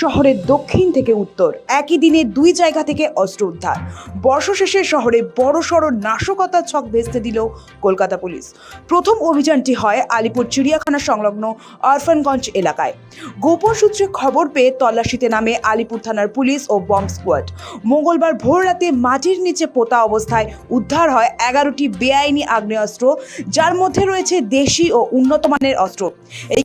শহরের দক্ষিণ থেকে উত্তর, একই দিনে দুই জায়গা থেকে অস্ত্র উদ্ধার। বর্ষশেষে শহরে বড়সড় নাশকতার ছক ভেস্তে দিল কলকাতা পুলিশ। প্রথম অভিযানটি হয় আলিপুর চিড়িয়াখানা সংলগ্ন অরফানগঞ্জ এলাকায়। গোপন সূত্রে খবর পেয়ে তল্লাশিতে নামে আলিপুর থানার পুলিশ ও বম্ব স্কোয়াড। মঙ্গলবার ভোর রাতে মাটির নিচে পোতা অবস্থায় উদ্ধার হয় এগারোটি বেআইনি আগ্নেয়াস্ত্র, যার মধ্যে রয়েছে দেশি ও উন্নত মানের অস্ত্র। এই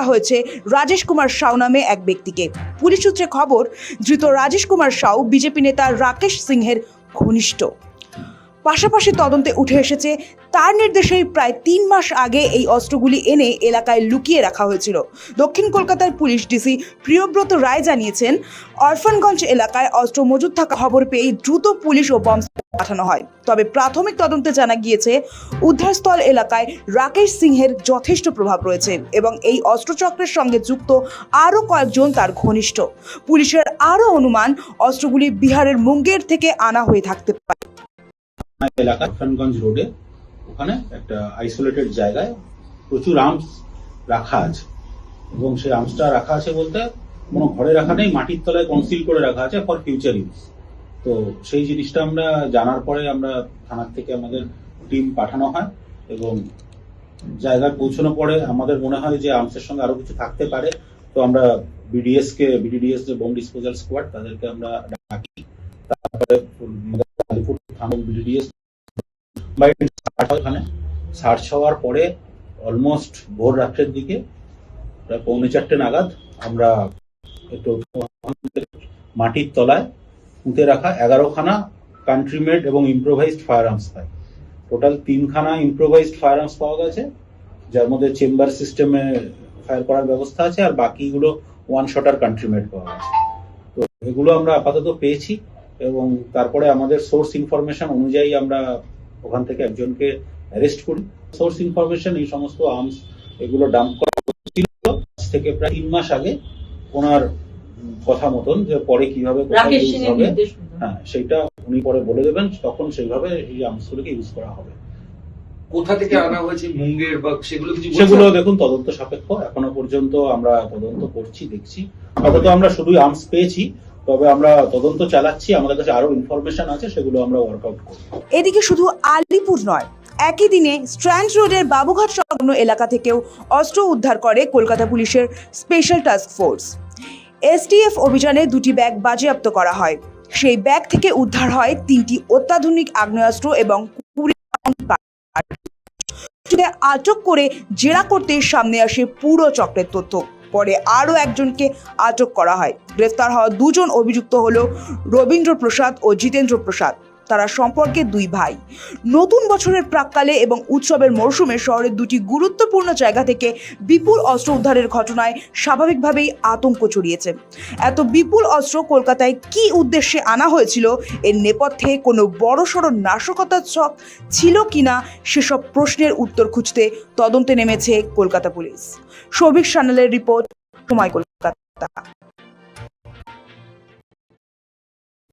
করা হয়েছে রাজেশ কুমার সাউ নামে এক ব্যক্তিকে। পুলিশ সূত্রে খবর, ধৃত রাজেশ কুমার সাউ বিজেপি নেতা রাকেশ সিংহের ঘনিষ্ঠ। পাশাপাশি তদন্তে উঠে এসেছে, তার নির্দেশেই প্রায় তিন মাস আগে এই অস্ত্রগুলি এনে এলাকায় লুকিয়ে রাখা হয়েছিল। দক্ষিণ কলকাতার পুলিশ ডিসি প্রিয়ব্রত রায় জানিয়েছেন, অরফানগঞ্জ এলাকায় অস্ত্র মজুদ থাকা খবর পেয়ে দ্রুত পুলিশ ও বম্ব পাঠানো হয়। তবে প্রাথমিক তদন্তে জানা গিয়েছে, উদ্ধারস্থল এলাকায় রাকেশ সিংহের যথেষ্ট প্রভাব রয়েছে এবং এই অস্ত্রচক্রের সঙ্গে যুক্ত আরও কয়েকজন তার ঘনিষ্ঠ। পুলিশের আরও অনুমান, অস্ত্রগুলি বিহারের মুঙ্গের থেকে আনা হয়ে থাকতে পারে। এলাকা খানগঞ্জ রোডে ওখানে একটা আইসোলেটেড জায়গায় প্রচুর আর্মস রাখা আছে। এবং সেই আর্মসটা রাখা আছে বলতে কোনো ঘরে রাখা নেই, মাটির তলায় কনসিল করে রাখা আছে ফর ফিউচার ইউজ তো সেই জিনিসটা আমরা জানার পরে আমরা থানার থেকে আমাদের টিম পাঠানো হয় এবং জায়গায় পৌঁছানোর পরে আমাদের মনে হয় যে আর্মসের সঙ্গে আরও কিছু থাকতে পারে। তো আমরা বিডিএস কে বিডিডিএস যে বোম ডিসপোজাল স্কোয়াড তাদেরকে আমরা ডাকি। তারপরে আমাদের আলিপুর থানা বিডিডিএস ওখানে। সার্চ হওয়ার পরে অলমোস্ট ভোর রাত্রের দিকে প্রায় পৌনে চারটে নাগাদ আমরা একটু মাটির তলায় পুঁতে রাখা এগারোখানা কান্ট্রি মেড এবং ইম্প্রোভাইজড ফায়ার আর্মস পাই টোটাল তিনখানা ইম্প্রোভাইজড ফায়ার আর্মস পাওয়া গেছে, যার মধ্যে চেম্বার সিস্টেমে ফায়ার করার ব্যবস্থা আছে আর বাকিগুলো ওয়ান শটার কান্ট্রি মেড পাওয়া গেছে। তো এগুলো আমরা আপাতত পেয়েছি। এবং তারপরে আমাদের সোর্স ইনফরমেশন অনুযায়ী আমরা ওখান থেকে একজনকে অ্যারেস্ট করি। সোর্স ইনফরমেশন এই সমস্ত আর্মস এগুলো ডাম্প করা ছিল থেকে প্রায় তিন মাস আগে ওনার কথা মতন যে পরে কীভাবে হবে হ্যাঁ সেটা উনি পরে বলে দেবেন তখন সেইভাবে এই আর্মসগুলোকে ইউজ করা হবে। কোথা থেকে আনা হয়েছে মুঙ্গের বা সেগুলো কিছু সেগুলো দেখুন তদন্ত সাপেক্ষ। এখনও পর্যন্ত আমরা তদন্ত করছি দেখছি। আপাতত আমরা শুধুই আর্মস পেয়েছি। তবে আমরা তদন্ত চালাচ্ছি, আমাদের কাছে আরও ইনফরমেশন আছে, সেগুলো আমরা ওয়ার্কআউট করব। এদিকে শুধু আলিপুর নয়, একই দিনে স্ট্র্যান্ড রোডের বাবুঘাট সংলগ্ন এলাকা থেকেও অস্ত্র উদ্ধার করে কলকাতা পুলিশের স্পেশাল টাস্ক ফোর্স এসটিএফ অভিযানে দুটি ব্যাগ বাজেয়াপ্ত করা হয়। সেই ব্যাগ থেকে উদ্ধার হয় তিনটি অত্যাধুনিক আগ্নেয়াস্ত্র এবং আটক করে জেরা করতে সামনে আসে পুরো চক্রের তথ্য। পরে আরও একজনকে আটক করা হয়। গ্রেফতার হওয়া দুজন অভিযুক্ত হলো রবীন্দ্র প্রসাদ ও জিতেন্দ্র প্রসাদ তারা সম্পর্কে দুই ভাই। নতুন বছরের প্রাককালে এবং উৎসবের মরশুমে শহরের দুটি গুরুত্বপূর্ণ জায়গা থেকে বিপুল অস্ত্র উদ্ধারের ঘটনায় স্বাভাবিকভাবেই আতঙ্ক ছড়িয়েছে। এত বিপুল অস্ত্র কলকাতায় কি উদ্দেশ্যে আনা হয়েছিল, এর নেপথ্যে কোনো বড়সড় নাশকতার ছক ছিল কিনা সেসব প্রশ্নের উত্তর খুঁজতে তদন্তে নেমেছে কলকাতা পুলিশ। সৌভিক সান্যালের রিপোর্ট, সময় কলকাতা।